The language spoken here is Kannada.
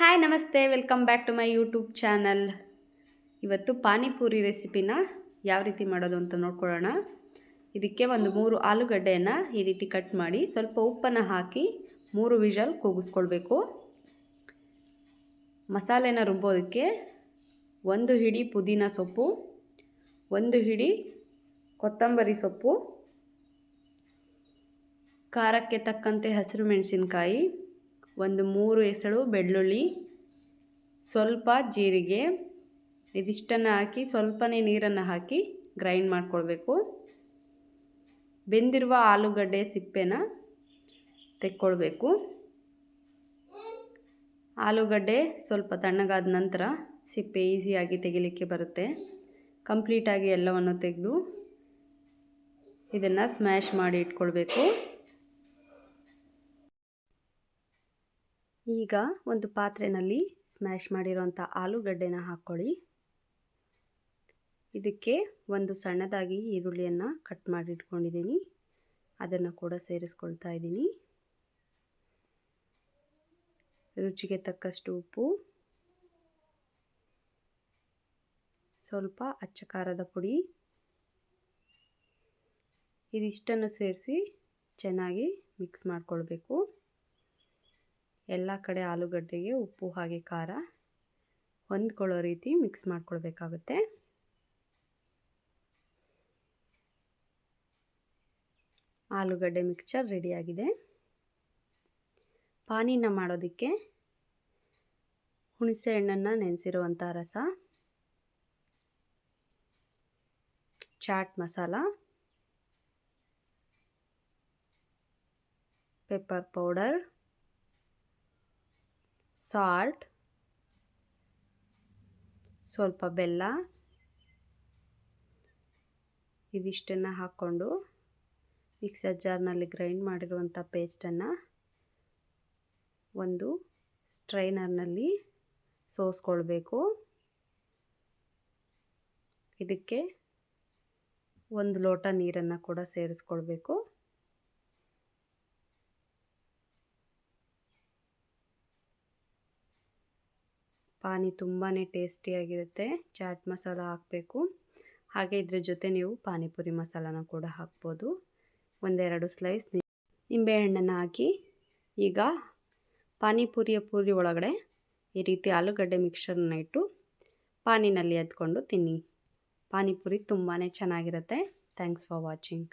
ಹಾಯ್ ನಮಸ್ತೆ. Welcome back to my YouTube channel ಇವತ್ತು ಪಾನಿಪೂರಿ ರೆಸಿಪಿನ ಯಾವ ರೀತಿ ಮಾಡೋದು ಅಂತ ನೋಡ್ಕೊಳ್ಳೋಣ. ಇದಕ್ಕೆ ಒಂದು ಮೂರು ಆಲೂಗಡ್ಡೆಯನ್ನು ಈ ರೀತಿ ಕಟ್ ಮಾಡಿ ಸ್ವಲ್ಪ ಉಪ್ಪನ್ನು ಹಾಕಿ ಮೂರು ವಿಷಲ್ ಕೂಗಿಸ್ಕೊಳ್ಬೇಕು. ಮಸಾಲೆನ ರುಬ್ಬೋದಕ್ಕೆ ಒಂದು ಹಿಡಿ ಪುದೀನ ಸೊಪ್ಪು, ಒಂದು ಹಿಡಿ ಕೊತ್ತಂಬರಿ ಸೊಪ್ಪು, ಖಾರಕ್ಕೆ ತಕ್ಕಂತೆ ಹಸಿರು ಮೆಣಸಿನ್ಕಾಯಿ ಒಂದು ಮೂರು ಎಸಳು ಬೆಳ್ಳುಳ್ಳಿ, ಸ್ವಲ್ಪ ಜೀರಿಗೆ, ಇದಿಷ್ಟನ್ನು ಹಾಕಿ, ಸ್ವಲ್ಪನೇ ನೀರನ್ನು ಹಾಕಿ ಗ್ರೈಂಡ್ ಮಾಡಿಕೊಳ್ಬೇಕು. ಬೆಂದಿರುವ ಆಲೂಗಡ್ಡೆ ಸಿಪ್ಪೆನ ತೆಕ್ಕೊಳ್ಬೇಕು. ಆಲೂಗಡ್ಡೆ ಸ್ವಲ್ಪ ತಣ್ಣಗಾದ ನಂತರ ಸಿಪ್ಪೆ ಈಸಿಯಾಗಿ ತೆಗಿಲಿಕ್ಕೆ ಬರುತ್ತೆ. ಕಂಪ್ಲೀಟಾಗಿ ಎಲ್ಲವನ್ನು ತೆಗೆದು ಇದನ್ನು ಸ್ಮ್ಯಾಶ್ ಮಾಡಿ ಇಟ್ಕೊಳ್ಬೇಕು. ಈಗ ಒಂದು ಪಾತ್ರೆಯಲ್ಲಿ ಸ್ಮ್ಯಾಶ್ ಮಾಡಿರೋಂಥ ಆಲೂಗಡ್ಡೆನ ಹಾಕ್ಕೊಳ್ಳಿ. ಇದಕ್ಕೆ ಒಂದು ಸಣ್ಣದಾಗಿ ಈರುಳ್ಳಿಯನ್ನು ಕಟ್ ಮಾಡಿ ಇಟ್ಕೊಂಡಿದ್ದೀನಿ ಅದನ್ನು ಕೂಡ ಸೇರಿಸ್ಕೊಳ್ತಾ ಇದ್ದೀನಿ. ರುಚಿಗೆ ತಕ್ಕಷ್ಟು ಉಪ್ಪು. ಸ್ವಲ್ಪ ಅಚ್ಚ ಖಾರದ ಪುಡಿ. ಇದಿಷ್ಟನ್ನು ಸೇರಿಸಿ ಚೆನ್ನಾಗಿ ಮಿಕ್ಸ್ ಮಾಡಿಕೊಳ್ಬೇಕು. ಎಲ್ಲ ಕಡೆ ಆಲೂಗಡ್ಡೆಗೆ ಉಪ್ಪು, ಹಾಗೆ ಖಾರ ಹೊಂದ್ಕೊಳ್ಳೋ ರೀತಿ ಮಿಕ್ಸ್ ಮಾಡ್ಕೊಳ್ಬೇಕಾಗುತ್ತೆ. ಆಲೂಗಡ್ಡೆ ಮಿಕ್ಸ್ಚರ್ ರೆಡಿಯಾಗಿದೆ ಪಾನಿನ ಮಾಡೋದಕ್ಕೆ ಹುಣಸೆ ಹಣ್ಣನ್ನು ನೆನೆಸಿರುವಂಥ ರಸ, chaat masala pepper powder salt, ಸ್ವಲ್ಪ ಬೆಲ್ಲ, ಇದಿಷ್ಟನ್ನು ಹಾಕ್ಕೊಂಡು ಮಿಕ್ಸರ್ ಜಾರ್ನಲ್ಲಿ ಗ್ರೈಂಡ್ ಮಾಡಿರುವಂಥ ಪೇಸ್ಟನ್ನು ಒಂದು ಸ್ಟ್ರೈನರ್ನಲ್ಲಿ ಸೋಸ್ಕೊಳ್ಬೇಕು. ಇದಕ್ಕೆ ಒಂದು ಲೋಟ ನೀರನ್ನು ಕೂಡ ಸೇರಿಸ್ಕೊಳ್ಬೇಕು. ಪಾನಿ ತುಂಬಾ ಟೇಸ್ಟಿಯಾಗಿರುತ್ತೆ. ಚಾಟ್ ಮಸಾಲ ಹಾಕಬೇಕು. ಹಾಗೆ ಇದ್ರ ಜೊತೆ ನೀವು ಪಾನಿಪುರಿ ಮಸಾಲಾನ ಕೂಡ ಹಾಕ್ಬೋದು. ಒಂದೆರಡು ಸ್ಲೈಸ್ ನಿಂಬೆಹಣ್ಣನ್ನು ಹಾಕಿ, ಈಗ ಪಾನಿಪುರಿಯ ಪೂರಿ ಒಳಗಡೆ ಈ ರೀತಿ ಆಲೂಗಡ್ಡೆ ಮಿಕ್ಸರನ್ನ ಇಟ್ಟು ಪಾನಿನಲ್ಲಿ ಎದ್ಕೊಂಡು ತಿನ್ನಿ. ಪಾನಿಪುರಿ ತುಂಬಾ ಚೆನ್ನಾಗಿರುತ್ತೆ. Thanks for watching